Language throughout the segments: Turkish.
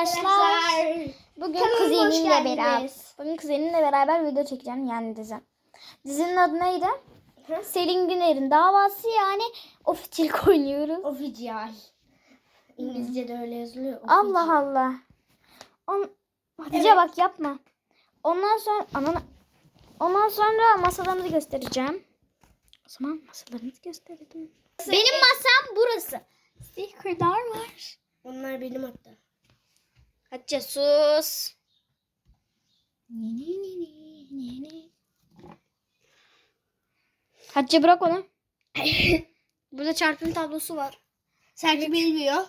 arkadaşlar. Bugün Kanalıma kuzenimle beraber. Bugün kuzenimle beraber video çekeceğim yani dizi. Dizinin adı neydi? Hı? Selin Güner'in davası yani ofçilik oynuyoruz. Official. İngilizce'de öyle yazılıyor. Allah Allah. On... Hatice Evet. bak yapma. Ondan sonra anana... Ondan sonra masalarımızı göstereceğim. O zaman masalarımızı gösterelim. Benim masam burası. Sticker'lar var. Onlar benim hatta. Hatice sus. Hatice bırak onu. Burada çarpım tablosu var. Sergi bilmiyor.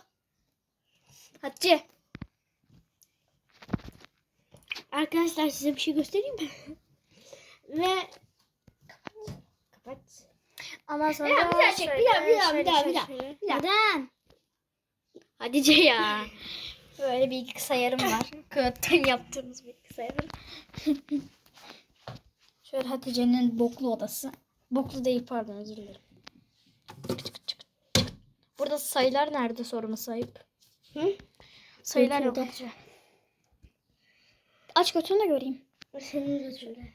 Hatice. Arkadaşlar size bir şey göstereyim mi? Ve kapat. Ama sonra Bir daha, çek, bir daha, bir daha, bir daha. Bir daha. Neden? Hatice ya. Böyle bir bilgisayarım var. Kağıttan yaptığımız bilgisayarım. Şöyle Hatice'nin boklu odası. Boklu değil pardon özür dilerim. Burada sayılar nerede sorma sayıp. Hı? Sayılar yok. Hatice. Aç götünü de göreyim. Senin götünde.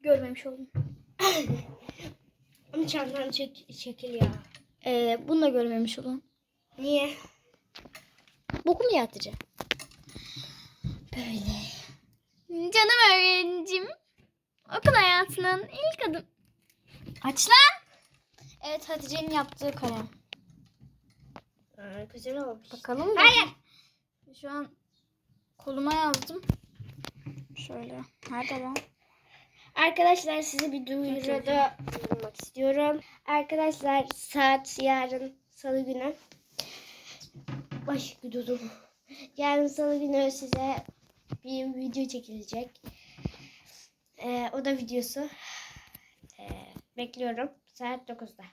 Görmemiş oldum. Ama çantan çek, çekil ya. Ee, bunu da görmemiş oldum. Niye? Boklu ya Hatice. Böyle. Canım öğrencim. Okul hayatının ilk adım. Aç lan. Evet Hatice'nin yaptığı kalem. Aa, güzel olmuş. Bakalım mı? Hayır. Şu an koluma yazdım. Şöyle. Nerede lan? Arkadaşlar size bir duyuruda bulunmak istiyorum. Arkadaşlar saat yarın salı günü. Ay gidiyordum. Yarın salı günü size bir video çekilecek. Ee, o da videosu. Ee, bekliyorum. Saat 9'da.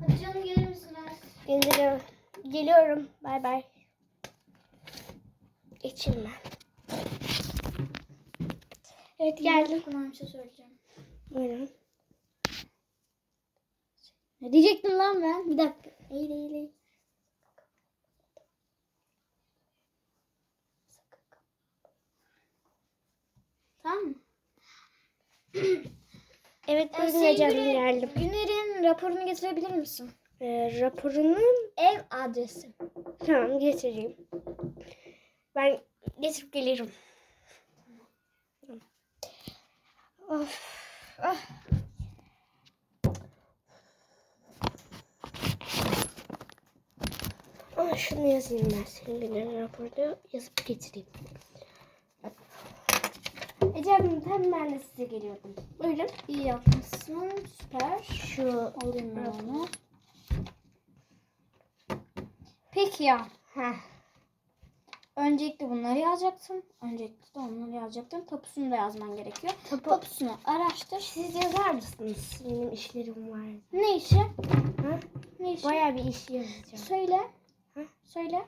Hadi canım gelir misin? Geliyorum. Geliyorum. Bay bay. Geçin ben. Evet geldim. Buna bir şey söyleyeceğim. Buyurun. Ne diyecektim lan ben? Bir dakika. Eğil eğil eğil. Tamam mı? Evet Ee, buyurun canım sevgili geldim. Güner'in raporunu getirebilir misin? Ee, raporunun Ev adresi. tamam getireyim. Ben getirip gelirim. Of. Ah. Ah, şunu yazayım ben senin benim raporda yazıp getireyim. Ece abim tam ben de size geliyordum. Buyurun. İyi yapmışsın. Süper. Şu Alayım ben onu. Peki ya. Heh. Öncelikle bunları yazacaksın. Öncelikle de onları yazacaktın. Tapusunu da yazman gerekiyor. Tapu- Tapusunu araştır. Siz yazar mısınız? Benim işlerim var. Ne işi? Ha? Ne işi? Bayağı bir iş yazacağım. Söyle. Söyle.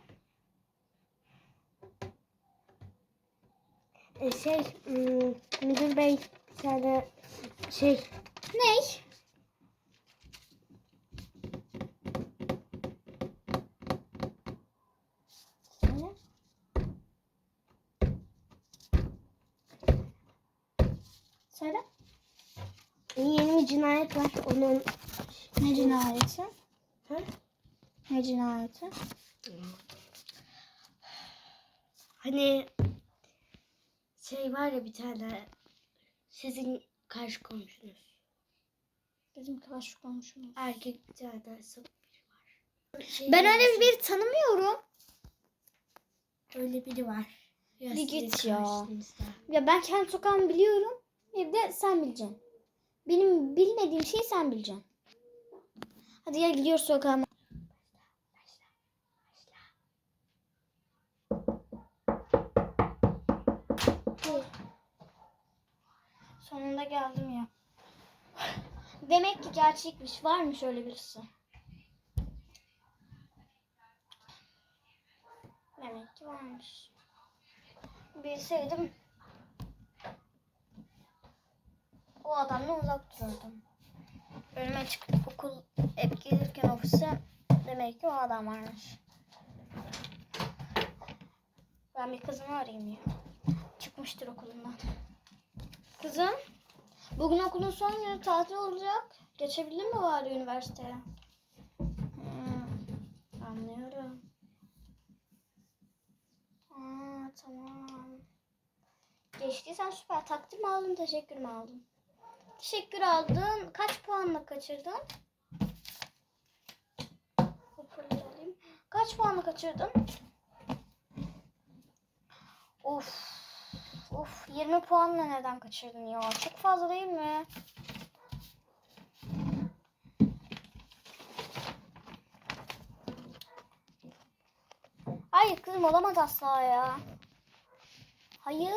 E, şey, hmm, müdür bey bir tane şey, Ney? Söyle. Söyle. yeni bir cinayet var. Onun Ne cinayeti? Ha? Ne cinayeti? Hani şey var ya bir tane sizin karşı komşunuz. Bizim karşı komşumuz. Erkek bir tane sapık biri var. Şey Ben öyle bir tanımıyorum. öyle biri var. Ya Bir git ya. Ya ben kendi sokağımı biliyorum. Bir de sen bileceksin. Benim bilmediğim şeyi sen bileceksin. Hadi gel gidiyoruz sokağıma. Sonunda geldim ya. Demek ki gerçekmiş. Varmış öyle birisi. Demek ki varmış. Bilseydim o adamla uzak dururdum. Önüme çıktı okul hep gelirken ofise demek ki o adam varmış. Ben bir kızımı arayayım ya. Çıkmıştır okulundan. Kızım, bugün okulun son günü tatil olacak. Geçebildin mi bari üniversiteye? Hmm, anlıyorum. Aa, tamam. Geçtiysen süper. Takdir mi aldın, teşekkür mü aldın? Teşekkür aldın. Kaç puanla kaçırdın? Kaç puanla kaçırdın? Of. Of 20 puanla neden kaçırdın ya? Çok fazla değil mi? Hayır kızım olamaz asla ya. Hayır.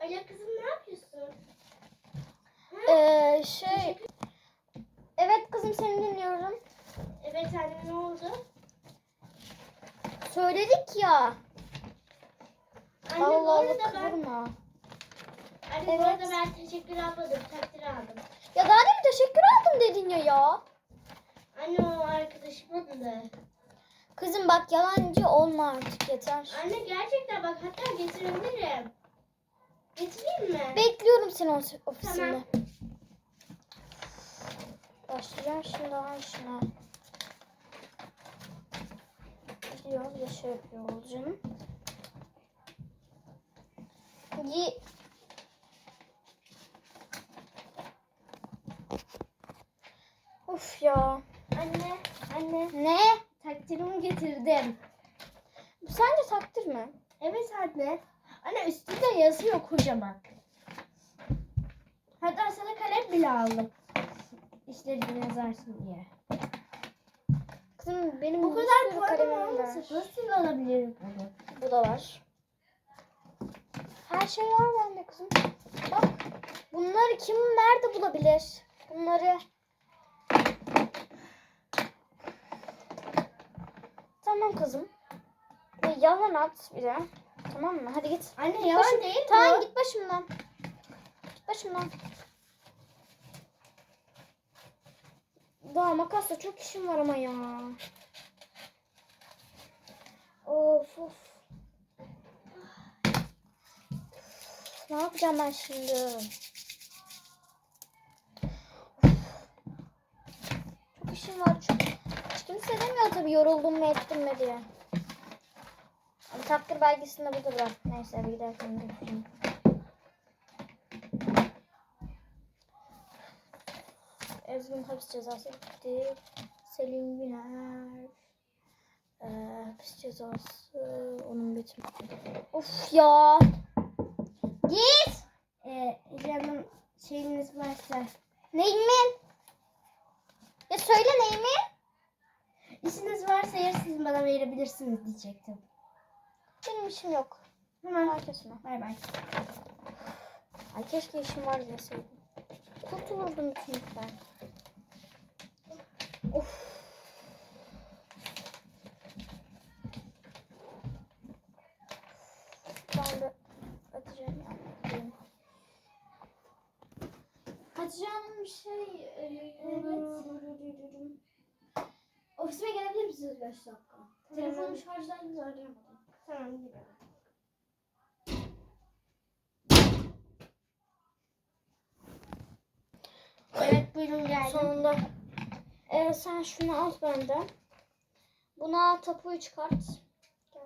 Alo kızım ne yapıyorsun? Ee, şey. Evet kızım seni dinliyorum. Evet anne ne oldu? Söyledik ya. Anne bu Allah Allah kıvırma. anne bu Evet. arada ben teşekkür almadım. Takdir aldım. Ya daha demin teşekkür aldım dedin ya ya. Anne o arkadaşımın da. Kızım bak yalancı olma artık yeter. Anne gerçekten bak hatta getirebilirim. Getireyim mi? Bekliyorum seni ofis- ofisinde. Tamam. Başlayacağım şimdi ha işine. Gidiyor ya şey yapıyor olacağım. Gi Of ya. Anne, anne Ne? takdirimi getirdim. Sence takdir mi? Evet anne. Anne üstünde yazıyor kocaman. Hatta sana kalem bile aldım. İşlerini yazarsın diye. Kızım benim Bu kadar var. olmasa nasıl alabilirim bunu? Bu da var. Her şey var bende kızım. Bak. Bunları kim nerede bulabilir? Bunları. Tamam kızım. Ve yalan at bir de. Tamam mı? Hadi git. Anne yalan Başım- değil Tamam bu. git başımdan. Git başımdan. Daha makasla çok işim var ama ya. Of of. Ne yapacağım ben şimdi? Çok işim var çok. Hiç kimse demiyor tabii yoruldum mu ettim mi diye. Ama takdir belgesini de burada bırak. Neyse eve giderken götüreyim. Özgün hapis cezası bitti. Selin Güner. Ee, hapis cezası onun bitmedi. Of ya. Git. Ee, canım şeyiniz varsa. Neymin? Ya söyle Neymin? İşiniz varsa yarısını bana verebilirsiniz diyecektim. Benim işim yok. Tamam. Herkesine. Bay bay. Ay keşke işim var deseydim. Kurtulurdum bütünlükten. Of. Ben de Hatice'nin yanına gideyim. Bir şey... e, Evet. Ofisime gelebilir misiniz 5 dakika? Telefonum şarjdaydı arayamadım. Tamam gidelim. Evet buyurun geldim. Sonunda. Ee, sen şunu al benden. Bunu al tapuyu çıkart. Gel.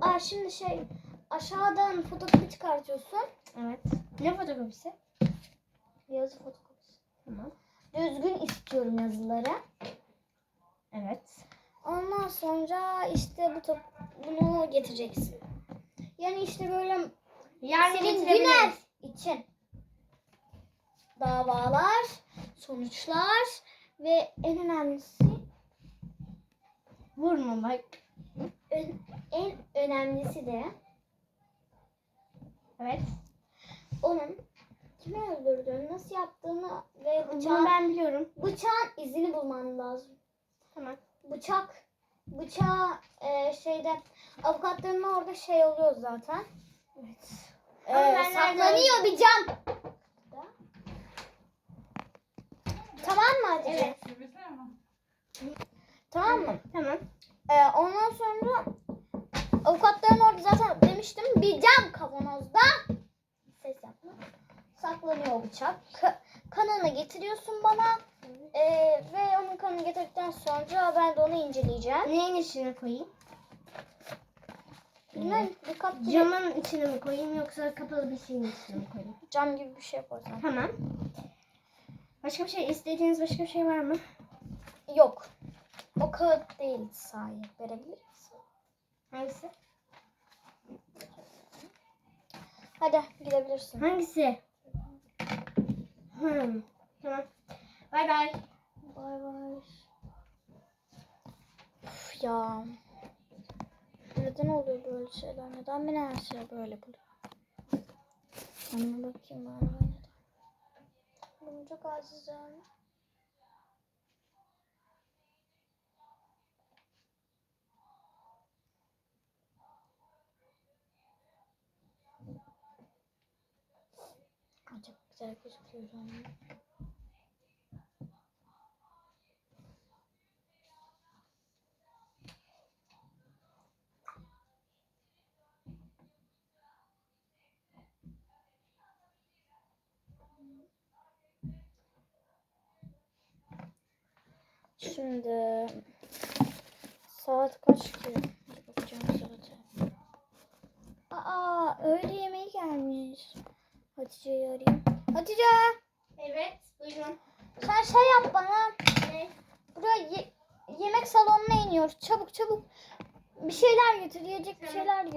Aa, şimdi şey aşağıdan fotokopi çıkartıyorsun. Evet. Ne fotokopisi? Yazı fotokopisi. Tamam. Düzgün istiyorum yazıları. Evet. Ondan sonra işte bu top, bunu getireceksin. Yani işte böyle Yarın senin. Güner için davalar, sonuçlar ve en önemlisi Vurma bak. ön- en önemlisi de Evet. onun kimi öldürdüğünü, nasıl yaptığını ve Bunu bıçağın, ben biliyorum. bıçağın izini bulman lazım. Tamam. Bıçak, bıçağı e, şeyde avukatların orada şey oluyor zaten. Evet. Ee, ben saklanıyor bir cam. sadece. Evet. Tamam mı? Tamam. Ee, ondan sonra avukatların orada zaten demiştim bir cam kavanozda ses yapma. Saklanıyor bıçak. Ka- kanını getiriyorsun bana. Ee, ve onun kanını getirdikten sonra ben de onu inceleyeceğim. Neyin içine koyayım? Bilmem dikkatli Camın içine mi koyayım yoksa kapalı bir şeyin içine mi koyayım? cam gibi bir şey yaparsan. Tamam. Başka bir şey istediğiniz başka bir şey var mı? Yok. O kağıt değil sahi. Verebilir misin? Hangisi? Hadi gidebilirsin. Hangisi? Hmm. Tamam. Bay bay. Bay bay. Uf ya. Neden oluyor böyle şeyler? Neden beni her şey böyle buluyor? Ona bakayım ben. Bunu çok aziz yani. Ay, Çok güzel gözüküyor şu an. Şimdi saat kaç ki? Bakacağım saate. Aa öğle yemeği gelmiş. Hatice'yi arayayım. Hatice Evet. Buyurun. sen şey yap bana. Ne? Buraya ye- yemek salonuna iniyoruz. Çabuk çabuk. Bir şeyler getir. Yiyecek bir şeyler getir.